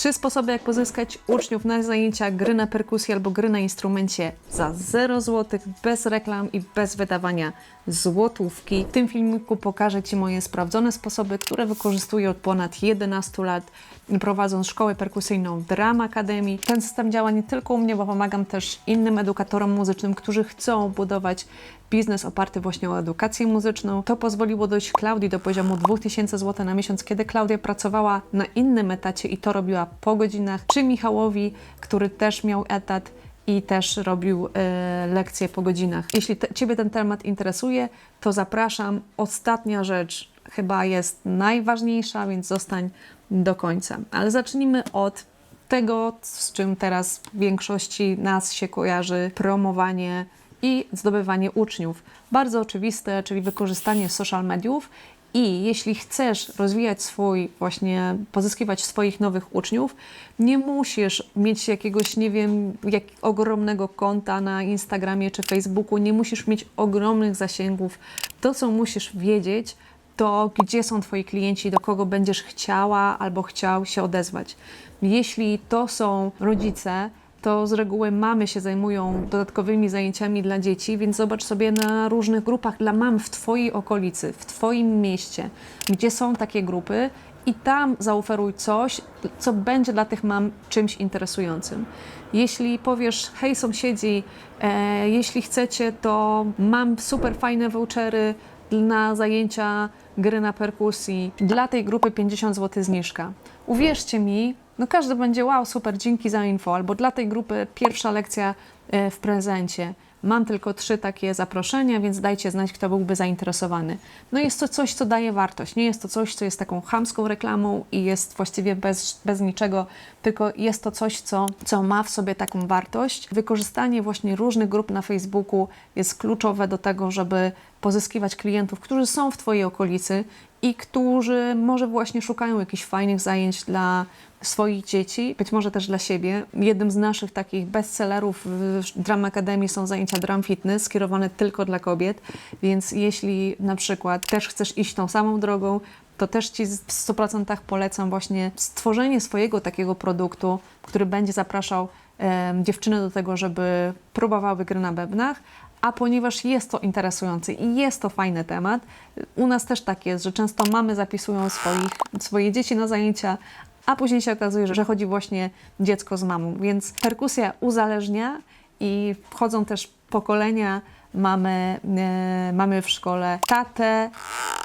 Trzy sposoby, jak pozyskać uczniów na zajęcia gry na perkusji albo gry na instrumencie za 0 zł, bez reklam i bez wydawania złotówki. W tym filmiku pokażę Ci moje sprawdzone sposoby, które wykorzystuję od ponad 11 lat, prowadząc szkołę perkusyjną Dram Academy. Ten system działa nie tylko u mnie, bo pomagam też innym edukatorom muzycznym, którzy chcą budować biznes oparty właśnie o edukację muzyczną. To pozwoliło dojść Klaudii do poziomu 2000 zł na miesiąc, kiedy Klaudia pracowała na innym etacie i to robiła po godzinach, czy Michałowi, który też miał etat i też robił e, lekcje po godzinach. Jeśli te, Ciebie ten temat interesuje, to zapraszam. Ostatnia rzecz chyba jest najważniejsza, więc zostań do końca. Ale zacznijmy od tego, z czym teraz w większości nas się kojarzy promowanie i zdobywanie uczniów. Bardzo oczywiste, czyli wykorzystanie social mediów. I jeśli chcesz rozwijać swój, właśnie pozyskiwać swoich nowych uczniów, nie musisz mieć jakiegoś, nie wiem, jak ogromnego konta na Instagramie czy Facebooku, nie musisz mieć ogromnych zasięgów. To, co musisz wiedzieć, to gdzie są Twoi klienci, do kogo będziesz chciała albo chciał się odezwać. Jeśli to są rodzice, to z reguły mamy się zajmują dodatkowymi zajęciami dla dzieci, więc zobacz sobie na różnych grupach dla mam w Twojej okolicy, w Twoim mieście, gdzie są takie grupy i tam zaoferuj coś, co będzie dla tych mam czymś interesującym. Jeśli powiesz, hej sąsiedzi, e, jeśli chcecie, to mam super fajne vouchery na zajęcia gry na perkusji. Dla tej grupy 50 zł zniżka. Uwierzcie mi, no każdy będzie wow, super, dzięki za info, albo dla tej grupy pierwsza lekcja e, w prezencie. Mam tylko trzy takie zaproszenia, więc dajcie znać, kto byłby zainteresowany. No jest to coś, co daje wartość. Nie jest to coś, co jest taką chamską reklamą i jest właściwie bez, bez niczego, tylko jest to coś, co, co ma w sobie taką wartość. Wykorzystanie właśnie różnych grup na Facebooku jest kluczowe do tego, żeby pozyskiwać klientów, którzy są w Twojej okolicy i którzy może właśnie szukają jakichś fajnych zajęć dla swoich dzieci, być może też dla siebie. Jednym z naszych takich bestsellerów w Dram Academy są zajęcia Dram Fitness skierowane tylko dla kobiet, więc jeśli na przykład też chcesz iść tą samą drogą, to też Ci w 100% polecam właśnie stworzenie swojego takiego produktu, który będzie zapraszał e, dziewczyny do tego, żeby próbowały gry na bębnach, a ponieważ jest to interesujący i jest to fajny temat, u nas też tak jest, że często mamy zapisują swoich, swoje dzieci na zajęcia, a później się okazuje, że chodzi właśnie dziecko z mamą. Więc perkusja uzależnia i wchodzą też pokolenia. Mamy, e, mamy w szkole tatę,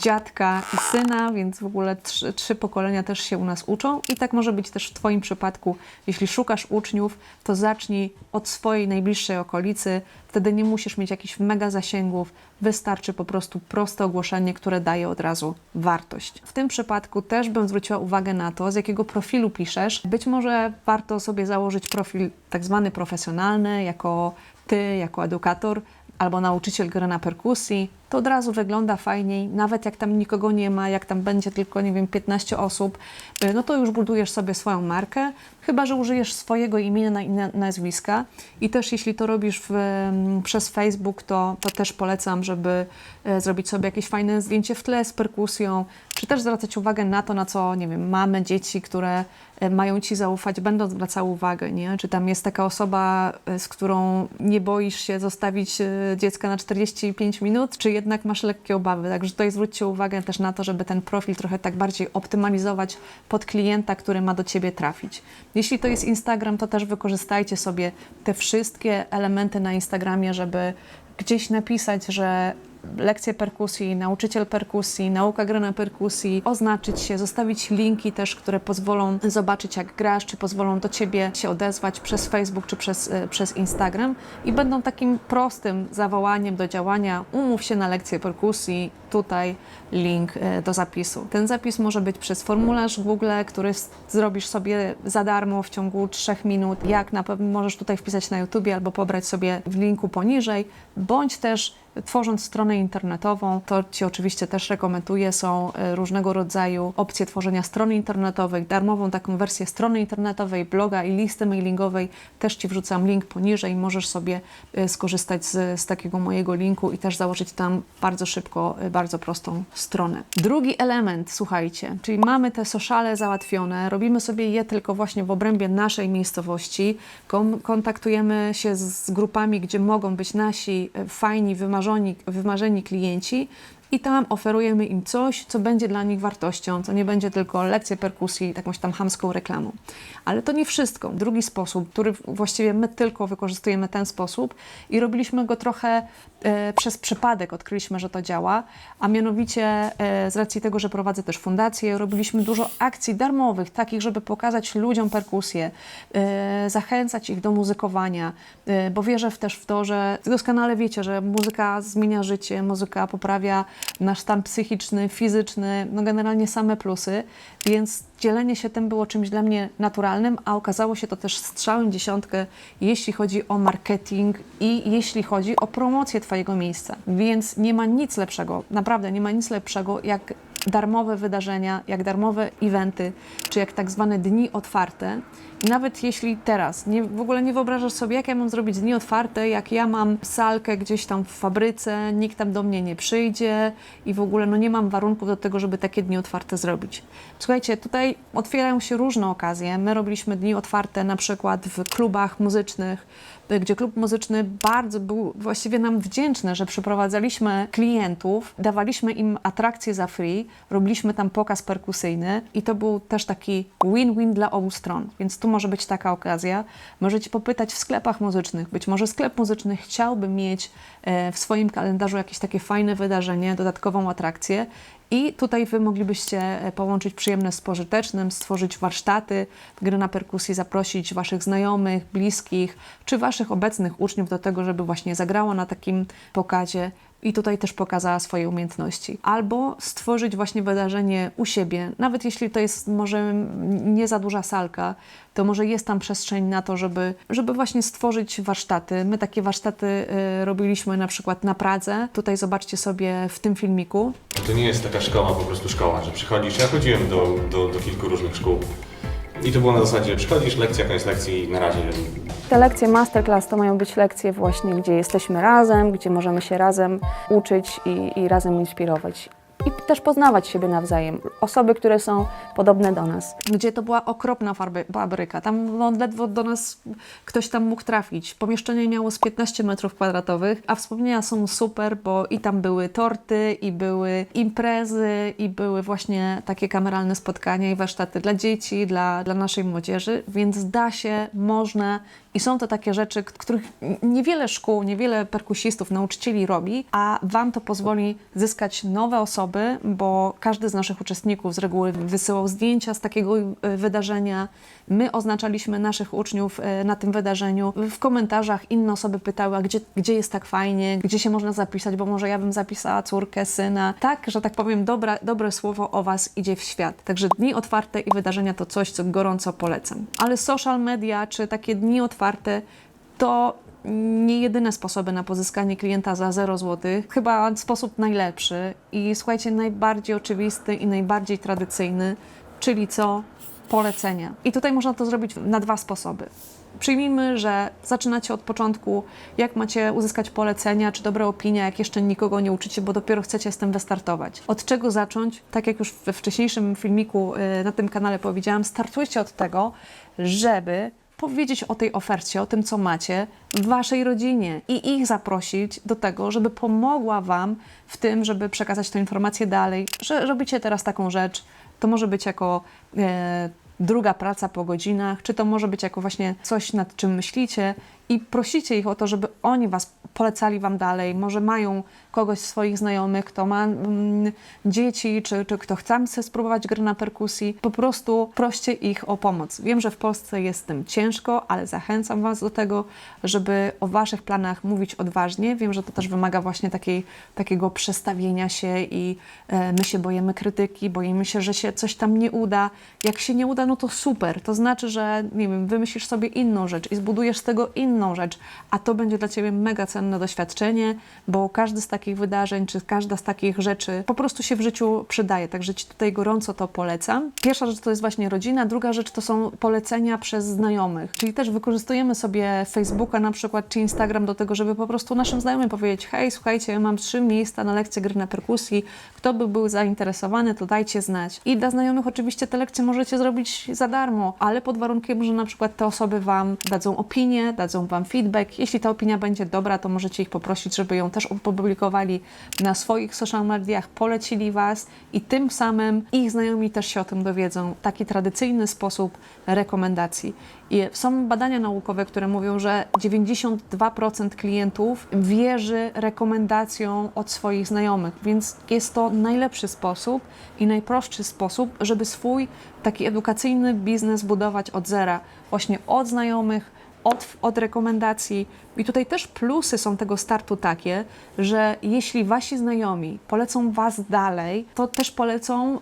dziadka i syna, więc w ogóle trzy, trzy pokolenia też się u nas uczą. I tak może być też w Twoim przypadku. Jeśli szukasz uczniów, to zacznij od swojej najbliższej okolicy. Wtedy nie musisz mieć jakichś mega zasięgów. Wystarczy po prostu proste ogłoszenie, które daje od razu wartość. W tym przypadku też bym zwróciła uwagę na to, z jakiego profilu piszesz. Być może warto sobie założyć profil tak zwany profesjonalny, jako Ty, jako edukator albo nauczyciel gry na perkusji, to od razu wygląda fajniej, nawet jak tam nikogo nie ma, jak tam będzie tylko, nie wiem, 15 osób, y, no to już budujesz sobie swoją markę, chyba, że użyjesz swojego imienia i nazwiska i też jeśli to robisz w, mm, przez Facebook, to, to też polecam, żeby e, zrobić sobie jakieś fajne zdjęcie w tle z perkusją, czy też zwracać uwagę na to, na co, nie wiem, mamy, dzieci, które e, mają Ci zaufać, będą zwracały uwagę, nie? Czy tam jest taka osoba, z którą nie boisz się zostawić dziecka na 45 minut, czy jednak masz lekkie obawy. Także tutaj zwróćcie uwagę też na to, żeby ten profil trochę tak bardziej optymalizować pod klienta, który ma do Ciebie trafić. Jeśli to jest Instagram, to też wykorzystajcie sobie te wszystkie elementy na Instagramie, żeby gdzieś napisać, że lekcje perkusji, nauczyciel perkusji, nauka gry na perkusji, oznaczyć się, zostawić linki też, które pozwolą zobaczyć jak grasz, czy pozwolą do Ciebie się odezwać przez Facebook czy przez, e, przez Instagram i będą takim prostym zawołaniem do działania. Umów się na lekcję perkusji, tutaj link e, do zapisu. Ten zapis może być przez formularz Google, który zrobisz sobie za darmo w ciągu 3 minut. Jak na pewno możesz tutaj wpisać na YouTube albo pobrać sobie w linku poniżej, bądź też tworząc stronę internetową, to Ci oczywiście też rekomenduję, są e, różnego rodzaju opcje tworzenia strony internetowej, darmową taką wersję strony internetowej, bloga i listy mailingowej. Też Ci wrzucam link poniżej, możesz sobie e, skorzystać z, z takiego mojego linku i też założyć tam bardzo szybko, e, bardzo prostą stronę. Drugi element, słuchajcie, czyli mamy te sociale załatwione, robimy sobie je tylko właśnie w obrębie naszej miejscowości, kontaktujemy się z grupami, gdzie mogą być nasi fajni, wymarzeni, wymarzeni klienci i tam oferujemy im coś, co będzie dla nich wartością, co nie będzie tylko lekcje perkusji, jakąś tam hamską reklamą. Ale to nie wszystko. Drugi sposób, który właściwie my tylko wykorzystujemy ten sposób i robiliśmy go trochę e, przez przypadek, odkryliśmy, że to działa, a mianowicie e, z racji tego, że prowadzę też fundację, robiliśmy dużo akcji darmowych, takich, żeby pokazać ludziom perkusję, e, zachęcać ich do muzykowania, e, bo wierzę też w to, że doskonale wiecie, że muzyka zmienia życie, muzyka poprawia nasz stan psychiczny, fizyczny, no generalnie same plusy, więc dzielenie się tym było czymś dla mnie naturalnym, a okazało się to też strzałem dziesiątkę, jeśli chodzi o marketing i jeśli chodzi o promocję Twojego miejsca. Więc nie ma nic lepszego, naprawdę nie ma nic lepszego, jak darmowe wydarzenia, jak darmowe eventy, czy jak tak zwane dni otwarte. I nawet jeśli teraz nie, w ogóle nie wyobrażasz sobie, jak ja mam zrobić dni otwarte, jak ja mam salkę gdzieś tam w fabryce, nikt tam do mnie nie przyjdzie i w ogóle no nie mam warunków do tego, żeby takie dni otwarte zrobić. Słuchajcie, tutaj otwierają się różne okazje. My robiliśmy dni otwarte na przykład w klubach muzycznych, gdzie klub muzyczny bardzo był właściwie nam wdzięczny, że przyprowadzaliśmy klientów, dawaliśmy im atrakcje za free, robiliśmy tam pokaz perkusyjny i to był też taki win-win dla obu stron. Więc tu może być taka okazja. Możecie popytać w sklepach muzycznych. Być może sklep muzyczny chciałby mieć e, w swoim kalendarzu jakieś takie fajne wydarzenie, dodatkową atrakcję. I tutaj Wy moglibyście e, połączyć przyjemne z pożytecznym, stworzyć warsztaty, gry na perkusji, zaprosić Waszych znajomych, bliskich, czy Waszych obecnych uczniów do tego, żeby właśnie zagrało na takim pokazie i tutaj też pokazała swoje umiejętności. Albo stworzyć właśnie wydarzenie u siebie, nawet jeśli to jest może nie za duża salka, to może jest tam przestrzeń na to, żeby, żeby właśnie stworzyć warsztaty. My takie warsztaty y, robiliśmy na przykład na Pradze. Tutaj zobaczcie sobie w tym filmiku. To nie jest taka szkoła, po prostu szkoła, że przychodzisz. Ja chodziłem do, do, do kilku różnych szkół. I to było na zasadzie, przychodzisz, lekcja, koniec lekcji, na razie. Te lekcje masterclass to mają być lekcje właśnie, gdzie jesteśmy razem, gdzie możemy się razem uczyć i, i razem inspirować. Też poznawać siebie nawzajem. Osoby, które są podobne do nas. gdzie to była okropna fabryka. Tam no, ledwo do nas ktoś tam mógł trafić. Pomieszczenie miało z 15 metrów kwadratowych, a wspomnienia są super, bo i tam były torty, i były imprezy, i były właśnie takie kameralne spotkania i warsztaty dla dzieci, dla, dla naszej młodzieży, więc da się, można i są to takie rzeczy, których niewiele szkół, niewiele perkusistów, nauczycieli robi, a Wam to pozwoli zyskać nowe osoby, bo każdy z naszych uczestników z reguły wysyłał zdjęcia z takiego e, wydarzenia. My oznaczaliśmy naszych uczniów e, na tym wydarzeniu. W komentarzach inne osoby pytały, a gdzie, gdzie jest tak fajnie, gdzie się można zapisać, bo może ja bym zapisała córkę, syna. Tak, że tak powiem, dobra, dobre słowo o Was idzie w świat. Także dni otwarte i wydarzenia to coś, co gorąco polecam. Ale social media, czy takie dni otwarte, to nie jedyne sposoby na pozyskanie klienta za 0 zł, chyba sposób najlepszy i słuchajcie, najbardziej oczywisty i najbardziej tradycyjny, czyli co? Polecenia. I tutaj można to zrobić na dwa sposoby. Przyjmijmy, że zaczynacie od początku, jak macie uzyskać polecenia czy dobre opinie, jak jeszcze nikogo nie uczycie, bo dopiero chcecie z tym wystartować. Od czego zacząć? Tak jak już we wcześniejszym filmiku y, na tym kanale powiedziałam, startujcie od tego, żeby powiedzieć o tej ofercie, o tym, co macie w waszej rodzinie i ich zaprosić do tego, żeby pomogła wam w tym, żeby przekazać tę informację dalej, że robicie teraz taką rzecz. To może być jako e, druga praca po godzinach, czy to może być jako właśnie coś, nad czym myślicie i prosicie ich o to, żeby oni was polecali wam dalej. Może mają kogoś swoich znajomych, kto ma mm, dzieci, czy, czy kto chce spróbować gry na perkusji. Po prostu proście ich o pomoc. Wiem, że w Polsce jest tym ciężko, ale zachęcam was do tego, żeby o waszych planach mówić odważnie. Wiem, że to też wymaga właśnie takiej, takiego przestawienia się i e, my się boimy krytyki, boimy się, że się coś tam nie uda. Jak się nie uda, no to super. To znaczy, że nie wiem, wymyślisz sobie inną rzecz i zbudujesz z tego inną rzecz, a to będzie dla ciebie mega cenne doświadczenie, bo każdy z takich wydarzeń, czy każda z takich rzeczy po prostu się w życiu przydaje. Także ci tutaj gorąco to polecam. Pierwsza rzecz to jest właśnie rodzina, druga rzecz to są polecenia przez znajomych. Czyli też wykorzystujemy sobie Facebooka na przykład, czy Instagram do tego, żeby po prostu naszym znajomym powiedzieć: Hej, słuchajcie, ja mam trzy miejsca na lekcję gry na perkusji. Kto by był zainteresowany, to dajcie znać. I dla znajomych oczywiście te lekcje możecie zrobić za darmo, ale pod warunkiem, że na przykład te osoby Wam dadzą opinię, dadzą Wam feedback. Jeśli ta opinia będzie dobra, to możecie ich poprosić, żeby ją też opublikowali na swoich social mediach, polecili Was i tym samym ich znajomi też się o tym dowiedzą. Taki tradycyjny sposób rekomendacji. I są badania naukowe, które mówią, że 92% klientów wierzy rekomendacjom od swoich znajomych, więc jest to najlepszy sposób i najprostszy sposób, żeby swój taki edukacyjny biznes budować od zera, właśnie od znajomych, od, od rekomendacji. I tutaj też plusy są tego startu takie, że jeśli wasi znajomi polecą was dalej, to też polecą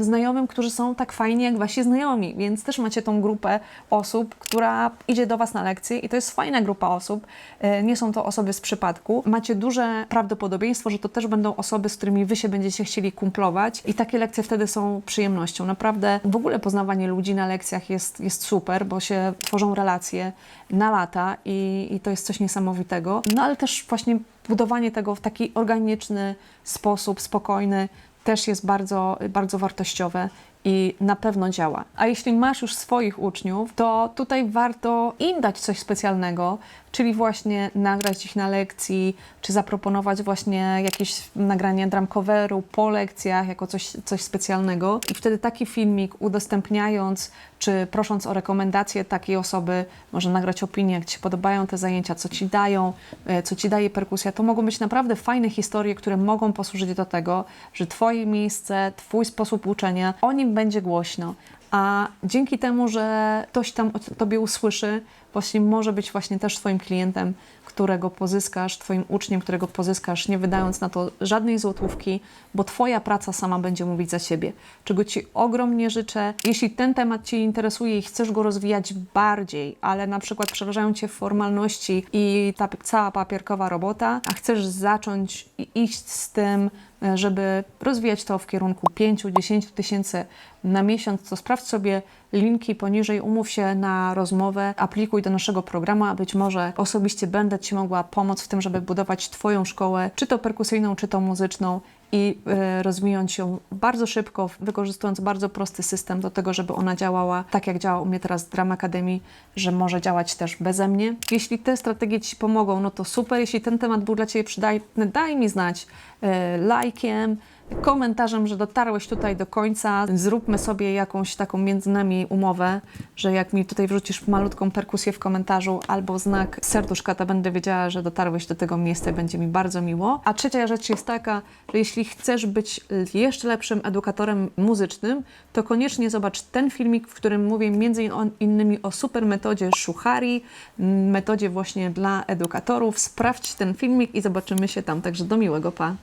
znajomym, którzy są tak fajni jak wasi znajomi, więc też macie tą grupę osób, która idzie do was na lekcję i to jest fajna grupa osób. E, nie są to osoby z przypadku. Macie duże prawdopodobieństwo, że to też będą osoby, z którymi wy się będziecie chcieli kumplować i takie lekcje wtedy są przyjemnością. Naprawdę w ogóle poznawanie ludzi na lekcjach jest, jest super, bo się tworzą relacje na lata i, i to jest coś niesamowitego. No ale też właśnie budowanie tego w taki organiczny sposób, spokojny, też jest bardzo, bardzo wartościowe i na pewno działa. A jeśli masz już swoich uczniów, to tutaj warto im dać coś specjalnego, czyli właśnie nagrać ich na lekcji, czy zaproponować właśnie jakieś nagranie drum coveru po lekcjach jako coś, coś specjalnego. I wtedy taki filmik udostępniając, czy prosząc o rekomendacje takiej osoby, może nagrać opinię, jak Ci się podobają te zajęcia, co Ci dają, e, co Ci daje perkusja. To mogą być naprawdę fajne historie, które mogą posłużyć do tego, że Twoje miejsce, Twój sposób uczenia, o będzie głośno. A dzięki temu, że ktoś tam o Tobie usłyszy, właśnie może być właśnie też Twoim klientem, którego pozyskasz, Twoim uczniem, którego pozyskasz, nie wydając na to żadnej złotówki, bo Twoja praca sama będzie mówić za siebie. Czego Ci ogromnie życzę. Jeśli ten temat Cię interesuje i chcesz go rozwijać bardziej, ale na przykład przerażają Cię formalności i ta cała papierkowa robota, a chcesz zacząć i iść z tym, żeby rozwijać to w kierunku 5-10 tysięcy na miesiąc, to sprawdź sobie linki poniżej, umów się na rozmowę, aplikuj do naszego programu, a być może osobiście będę Ci mogła pomóc w tym, żeby budować Twoją szkołę, czy to perkusyjną, czy to muzyczną i e, rozwijać ją bardzo szybko, wykorzystując bardzo prosty system do tego, żeby ona działała tak, jak działa u mnie teraz Drama Academy, że może działać też beze mnie. Jeśli te strategie Ci pomogą, no to super. Jeśli ten temat był dla Ciebie przydatny, daj mi znać e, lajkiem, komentarzem, że dotarłeś tutaj do końca. Zróbmy sobie jakąś taką między nami umowę, że jak mi tutaj wrzucisz malutką perkusję w komentarzu albo znak serduszka, to będę wiedziała, że dotarłeś do tego miejsca będzie mi bardzo miło. A trzecia rzecz jest taka, że jeśli chcesz być jeszcze lepszym edukatorem muzycznym, to koniecznie zobacz ten filmik, w którym mówię między innymi o super metodzie Shuhari, metodzie właśnie dla edukatorów. Sprawdź ten filmik i zobaczymy się tam. Także do miłego, pa!